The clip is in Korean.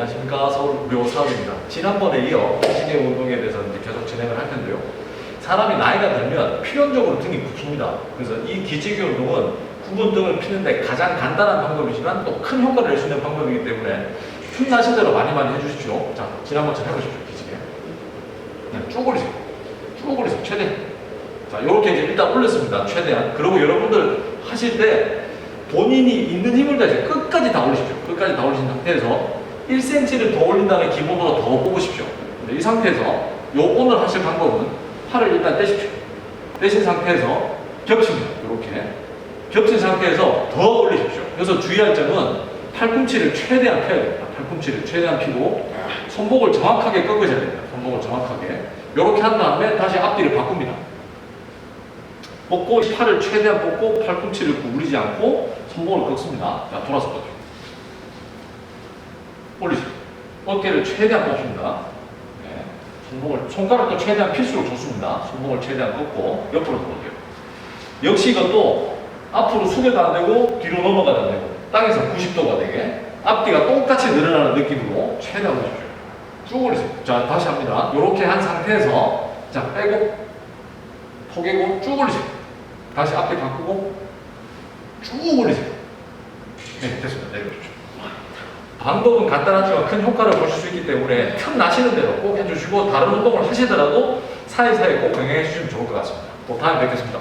안녕하십니까 서울 묘사업입니다. 지난번에 이어 기지개 운동에 대해서 이제 계속 진행을 할 텐데요. 사람이 나이가 들면 필연적으로 등이 굽습니다. 그래서 이 기지개 운동은 굽은 등을 피는데 가장 간단한 방법이지만 또 큰 효과를 낼 수 있는 방법이기 때문에 틈나신 대로 많이 많이 해주십시오. 자, 지난번처럼 해보십시오. 기지개. 그냥 쭉 올리세요. 쭉 올리세요. 최대. 자, 이렇게 이제 일단 올렸습니다. 최대한. 그리고 여러분들 하실 때 본인이 있는 힘을 다해서 끝까지 다 올리십시오. 끝까지 다 올리신 상태에서 1cm를 더 올린다는 기본으로 더 뽑으십시오. 근데 이 상태에서 요 오늘 하실 방법은 팔을 일단 떼십시오. 떼신 상태에서 겹칩니다. 이렇게. 겹친 상태에서 더 올리십시오. 그래서 주의할 점은 팔꿈치를 최대한 펴야 됩니다. 팔꿈치를 최대한 펴고 손목을 정확하게 꺾으셔야 됩니다. 손목을 정확하게. 이렇게 한 다음에 다시 앞뒤를 바꿉니다. 뻗고 팔을 최대한 뻗고 팔꿈치를 구부리지 않고 손목을 꺾습니다. 자, 돌아서 뻗죠. 올리세요. 어깨를 최대한 뻗습니다. 네. 손목을, 손가락도 최대한 필수록 좋습니다. 손목을 최대한 꺾고 옆으로 돌게요. 역시 이것도 앞으로 숙여도 안 되고 뒤로 넘어가도 안 되고 땅에서 90도가 되게 앞뒤가 똑같이 늘어나는 느낌으로 최대한 올리십시오. 쭉 올리세요. 자, 다시 합니다. 이렇게 한 상태에서 자, 빼고 포개고 쭉 올리세요. 다시 앞에 바꾸고 쭉 올리세요. 네, 됐습니다. 내려오십시오. 방법은 간단하지만 큰 효과를 보실 수 있기 때문에 틈 나시는 대로 꼭 해주시고 다른 운동을 하시더라도 사이사이 꼭 병행해 주시면 좋을 것 같습니다. 또 다음에 뵙겠습니다.